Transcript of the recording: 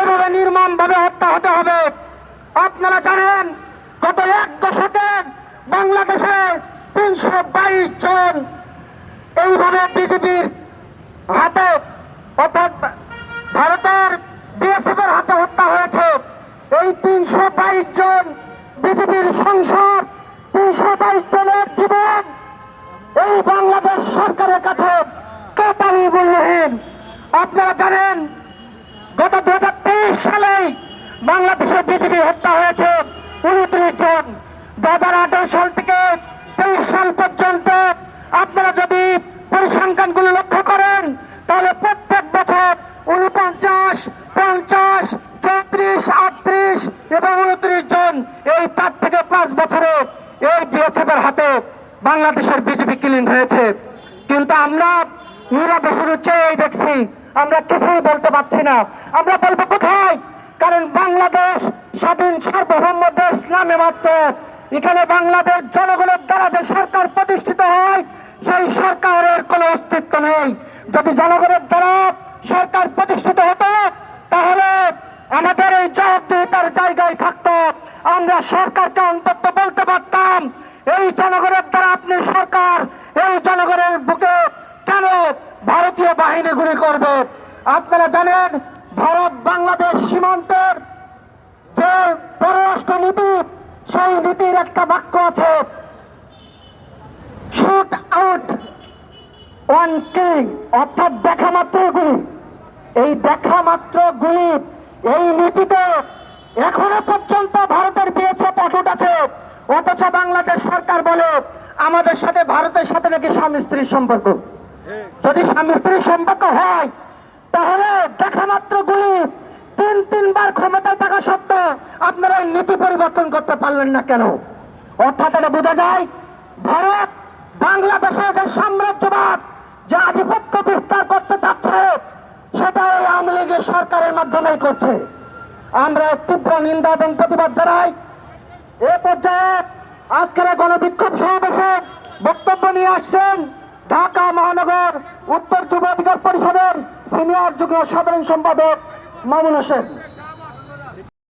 এভাবে নির্মমভাবে হত্যা হতে হবে। আপনারা জানেন, গত এক দশকে বাংলাদেশে তিনশো বাইশ জন এইভাবে বিজেপির হাতে, অর্থাৎ ভারতের বিএসএফ এর হাতে হত্যা হয়েছে। এই তিনশো বাইশ জন বিজেপির সংসদ তিনশো বাইশ জনের জীবন এই বাংলাদেশ সরকারের কাছে কেতালি মূল্যহীন। আপনারা জানেন গত দু হাজার তেইশ সালে বাংলাদেশে বিজেপি হত্যা হয়েছে উনত্রিশ জন। দু হাজার আঠারো সাল থেকে তেইশ সাল পর্যন্ত আপনারা যদি পরিসংখ্যানগুলো লক্ষ্য করেন, তাহলে প্রত্যেক বছর উনপঞ্চাশ পঞ্চাশ চৌত্রিশ আটত্রিশ এবং উনত্রিশ জন এই চার থেকে পাঁচ বছরে এই বিএসএফ এর হাতে বাংলাদেশের বিজেপি ক্লিন হয়েছে। কিন্তু আমরা নীরবে শুরু চেয়ে দেখছি আমরা কিছুই বলতে পারছি না। আমরা বলব কোথায়? কারণ বাংলাদেশ স্বাধীন সার্বভৌম দেশ নামে মাত্র। এখানে বাংলাদেশ জনগণের দ্বারা যে সরকার প্রতিষ্ঠিত হয়, সেই সরকারের কোনো অস্তিত্ব নেই। যদি জনগণের দ্বারা সরকার প্রতিষ্ঠিত হতো, তাহলে আমাদের এই জবাবদিহিতার জায়গায় থাকতো। আমরা সরকারকে অন্তত বলতে পারতাম এই জনগণের দ্বারা আপনি সরকার এই জনগণের বুকে কেন ভারতীয় বাহিনী গুলি করবে। আপনারা জানেন, ভারত বাংলাদেশ সীমান্তের যে পররাষ্ট্র নীতি সেই নীতির একটা বাক্য আছে শুট আউট ওয়ান কিং অর্থাৎ দেখা মাত্র গুলি। এই দেখা মাত্র গুলি, এই নীতিতে এখনও পর্যন্ত ভারতের অটুট আছে। অথচ বাংলাদেশ সরকার বলে, আমাদের সাথে ভারতের সাথে নাকি স্বামী স্ত্রীর সম্পর্ক? যদি স্বামী স্ত্রীর সম্পর্ক হয়, তাহলে দেখা মাত্র গুলি। তিন, তিনবার ক্ষমতায় থাকা সত্ত্বেও আপনারা নীতি পরিবর্তন করতে পারলেন না কেন? অর্থাৎ এটা বোঝা যায়, ভারত বাংলাদেশের যে সাম্রাজ্যবাদ, যে আধিপত্য বিস্তার করতে চাচ্ছে, সেটা এই আওয়ামী লীগের সরকারের মাধ্যমেই করছে। আমরা তীব্র নিন্দা এবং প্রতিবাদ জানাই। এ পর্যায়ে আজকের গণবিক্ষোভ সমাবেশে বক্তব্য নিয়ে আসছেন ঢাকা মহানগর উত্তর যুব অধিকার পরিষদের সিনিয়র যুগ্ম সাধারণ সম্পাদক মামুন হোসেন।